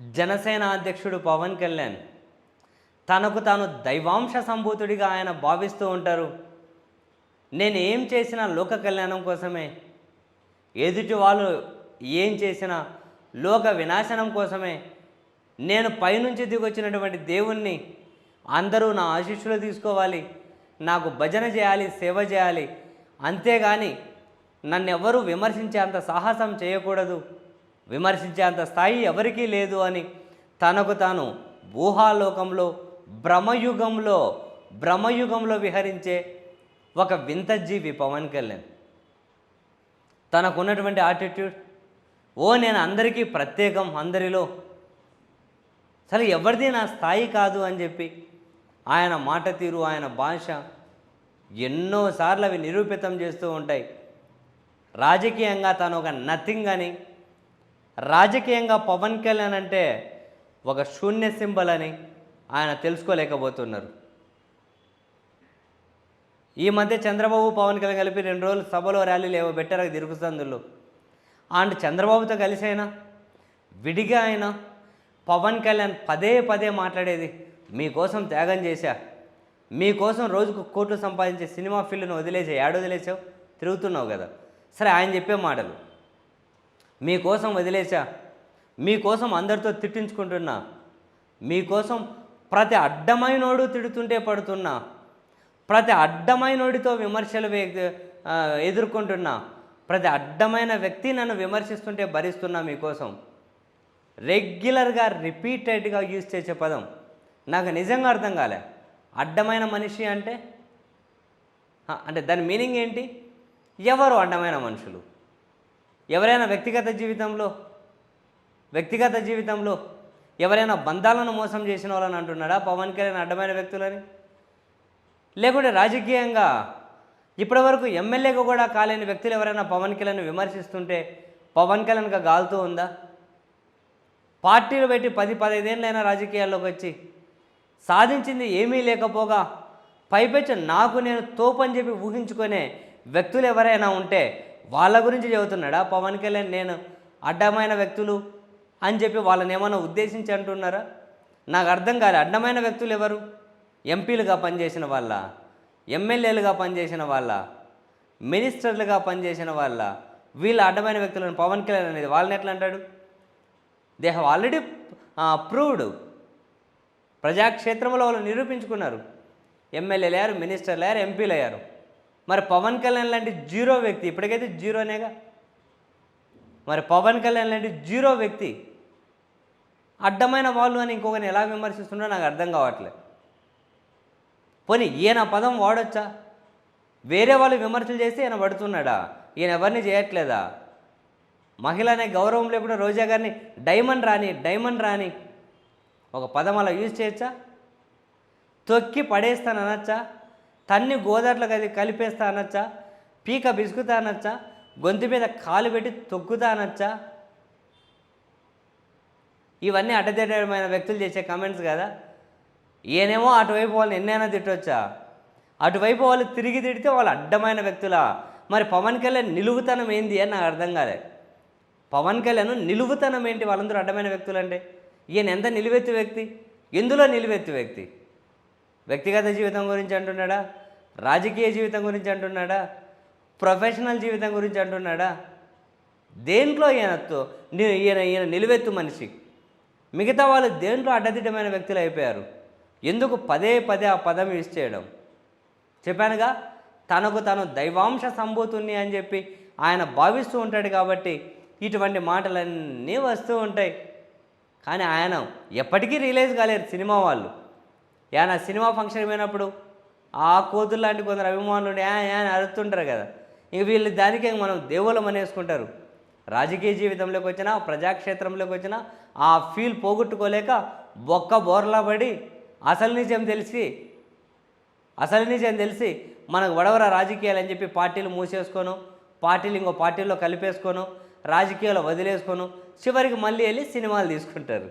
జనసేన అధ్యక్షుడు పవన్ కళ్యాణ్. తనకు తాను దైవాంశ సంభూతుడిగా ఆయన భావిస్తూ ఉంటారు. నేను ఏం చేసినా లోక కళ్యాణం కోసమే. ఎదుటి వాళ్ళు ఏం చేసినా లోక వినాశనం కోసమే. నేను పైనుంచి దిగొచ్చినటువంటి దేవుణ్ణి అందరూ నా ఆశీస్సులు తీసుకోవాలి. నాకు భజన చేయాలి సేవ చేయాలి. అంతేగాని నన్ను విమర్శించే అంత సాహసం చేయకూడదు. విమర్శించే అంత స్థాయి ఎవరికీ లేదు అని తనకు తాను ఊహాలోకంలో భ్రమయుగంలో భ్రమయుగంలో విహరించే ఒక వింత జీవి పవన్ కళ్యాణ్. తనకున్నటువంటి ఆటిట్యూడ్ ఓ నేను అందరికీ ప్రత్యేకం అందరిలో సరే ఎవరిది నా స్థాయి కాదు అని చెప్పి ఆయన మాట తీరు ఆయన భాష ఎన్నోసార్లు అవి నిరూపితం చేస్తూ ఉంటాయి. రాజకీయంగా తను ఒక నథింగ్ అని రాజకీయంగా పవన్ కళ్యాణ్ అంటే ఒక శూన్య సింబల్ అని ఆయన తెలుసుకోలేకపోతున్నారు. ఈ మధ్య చంద్రబాబు పవన్ కళ్యాణ్ కలిపి రెండు రోజులు సభలో ర్యాలీలు ఏవో పెట్టారు తిరుగుతుందులో అండ్ చంద్రబాబుతో కలిసి అయినా విడిగా అయినా పవన్ కళ్యాణ్ పదే పదే మాట్లాడేది మీకోసం త్యాగం చేశా మీకోసం రోజుకు కోట్లు సంపాదించే సినిమా ఫీల్డ్ను వదిలేసా ఏడు వదిలేసావు తిరుగుతున్నావు కదా. సరే ఆయన చెప్పే మాటలు. మీకోసం వదిలేసా మీకోసం అందరితో తిట్టించుకుంటున్నా. మీకోసం ప్రతి అడ్డమైనోడు తిడుతుంటే పడుతున్నా. ప్రతి అడ్డమైనోడితో విమర్శలు ఎదుర్కొంటున్నా. ప్రతి అడ్డమైన వ్యక్తి నన్ను విమర్శిస్తుంటే భరిస్తున్నా మీకోసం. రెగ్యులర్గా రిపీటెడ్గా యూజ్ చేసే పదం. నాకు నిజంగా అర్థం కాలే. అడ్డమైన మనిషి అంటే? అంటే దాని మీనింగ్ ఏంటి? ఎవరు అడ్డమైన మనుషులు? ఎవరైనా వ్యక్తిగత జీవితంలో వ్యక్తిగత జీవితంలో ఎవరైనా బంధాలను మోసం చేసిన వాళ్ళని అంటున్నాడా? పవన్ కళ్యాణ్ అడ్డమైన వ్యక్తులని? లేకుంటే రాజకీయంగా ఇప్పటివరకు ఎమ్మెల్యేగా కూడా కాలేని వ్యక్తులు ఎవరైనా పవన్ కళ్యాణ్ విమర్శిస్తుంటే పవన్ కళ్యాణ్గా గాలుతూ ఉందా? పార్టీలు పెట్టి పది పదైదేళ్ళైనా రాజకీయాల్లోకి వచ్చి సాధించింది ఏమీ లేకపోగా పైపెచ్చు నాకు నేను తోపని చెప్పి ఊహించుకునే వ్యక్తులు ఎవరైనా ఉంటే వాళ్ళ గురించి చెబుతున్నాడా? పవన్ కళ్యాణ్ నేను అడ్డమైన వ్యక్తులు అని చెప్పి వాళ్ళని ఏమైనా ఉద్దేశించి అంటున్నారా? నాకు అర్థం కాలే. అడ్డమైన వ్యక్తులు ఎవరు? ఎంపీలుగా పనిచేసిన వాళ్ళ ఎమ్మెల్యేలుగా పనిచేసిన వాళ్ళ మినిస్టర్లుగా పనిచేసిన వాళ్ళ వీళ్ళ అడ్డమైన వ్యక్తులను పవన్ కళ్యాణ్ అనేది వాళ్ళని ఎట్లా అంటాడు? దే హ్యావ్ ఆల్రెడీ ప్రూవ్డ్ ప్రజాక్షేత్రంలో వాళ్ళు నిరూపించుకున్నారు. ఎమ్మెల్యేలు అయ్యారు మినిస్టర్లు అయ్యారు ఎంపీలు అయ్యారు. మరి పవన్ కళ్యాణ్ లాంటి జీరో వ్యక్తి ఇప్పటికైతే జీరోనేగా మరి పవన్ కళ్యాణ్ లాంటి జీరో వ్యక్తి అడ్డమైన వాళ్ళు అని ఇంకొకరిని ఎలా విమర్శిస్తుండో నాకు అర్థం కావట్లేదు. పోనీ ఈయన పదం వాడొచ్చా? వేరే వాళ్ళు విమర్శలు చేస్తే ఈయన పడుతున్నాడా? ఈయన ఎవరిని చేయట్లేదా? మహిళ అనే గౌరవం లేకుండా రోజా గారిని డైమండ్ రాని డైమండ్ రాని ఒక పదం అలా యూజ్ చేయొచ్చా? తొక్కి పడేస్తాను అనొచ్చా తన్ని గోదాట్లో కది కలిపేస్తా అనొచ్చా? పీక బిసుకుతా అనొచ్చా? గొంతు మీద కాలు పెట్టి తొక్కుతా అనొచ్చా? ఇవన్నీ అడ్డదిడ్డమైన వ్యక్తులు చేసే కమెంట్స్ కదా. ఈయనేమో అటువైపు వాళ్ళని ఎన్నైనా తిట్టొచ్చా? అటువైపు వాళ్ళు తిరిగి తిడితే వాళ్ళు అడ్డమైన వ్యక్తులా? మరి పవన్ కళ్యాణ్ నిలువుతనం ఏంది అని నాకు అర్థం కాలే. పవన్ కళ్యాణ్ నిలువుతనం ఏంటి వాళ్ళందరూ అడ్డమైన వ్యక్తులు అంటే ఈయన ఎంత నిలువెత్తు వ్యక్తి? ఎందులో నిలువెత్తు వ్యక్తి? వ్యక్తిగత జీవితం గురించి అంటున్నాడా? రాజకీయ జీవితం గురించి అంటున్నాడా? ప్రొఫెషనల్ జీవితం గురించి అంటున్నాడా? దేంట్లో ఈయనతో ఈయన ఈయన నిలువెత్తు మనిషి? మిగతా వాళ్ళు దేంట్లో అడ్డదిడ్డమైన వ్యక్తులు అయిపోయారు? ఎందుకు పదే పదే ఆ పదం యూజ్ చేయడం? చెప్పానుగా తనకు తను దైవాంశ సంభూతుణ్ణి అని చెప్పి ఆయన భావిస్తూ ఉంటాడు కాబట్టి ఇటువంటి మాటలన్నీ వస్తూ ఉంటాయి. కానీ ఆయన ఎప్పటికీ రిలీజ్ కాలేరు సినిమా వాళ్ళు. ఏమైనా సినిమా ఫంక్షన్ పోయినప్పుడు ఆ కోతులు లాంటి కొందరు అభిమానులు ఉండి, అని అరుతుంటారు కదా. ఇక వీళ్ళు దానికే మనం దేవులం అనేసుకుంటారు. రాజకీయ జీవితంలోకి వచ్చినా ప్రజాక్షేత్రంలోకి వచ్చినా ఆ ఫీల్ పోగొట్టుకోలేక బొక్క బోర్లా పడి అసలు నిజం తెలిసి అసలు నిజం తెలిసి మనకు వడవర రాజకీయాలు అని చెప్పి పార్టీలు మూసేసుకోను పార్టీలు ఇంకో పార్టీలో కలిపేసుకోను రాజకీయాలు వదిలేసుకోను చివరికి మళ్ళీ వెళ్ళి సినిమాలు తీసుకుంటారు.